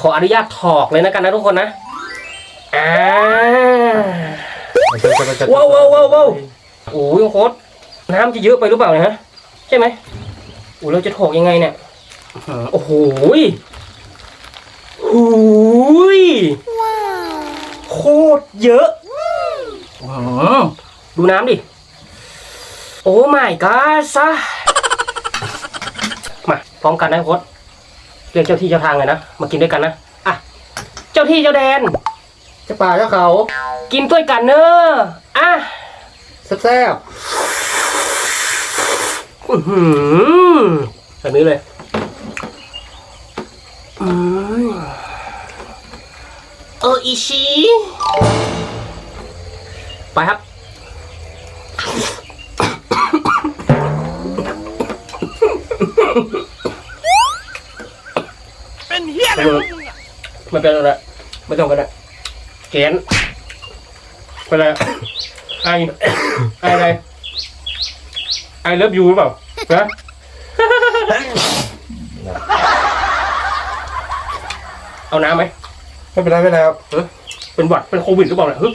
ขออนุญาตถอกเลยนะกันนะทุกคนนะอ่าว้าวว้าวว้าวว้าวโอ้ยโคตรน้ำจะเยอะไปหรือเปล่าเนะฮะใช่ไหมโอ้เราจะถอกยังไงเนี่ยโอ้โหยหูยโคตรเยอะอื้อหือดูน้ำดิ โอ้ my god ซะมาพร้อมกันนะโค้ด เรียกเจ้าที่เจ้าทางเลยนะ มากินด้วยกันนะ อะ เจ้าที่เจ้าแดน เจะป่าเจ้าเขากินด้วยกันเนอะอะแซ่บอื้อหือแบบนี้เลยอืมเอออีชีไปครับ เป็นเฮียอะไรของมึงอะไม่เป็นอะไรไม่ต้องกันนะแขนเป็นไรไอไออะไรไอเลิฟยูหรือเปล่านะเอาน้ำไหมๆไม่เป็นไรไม่เป็นไรครับเออเป็นหวัดเป็นโควิดหรือเปล่าเนี่ยเฮ้ย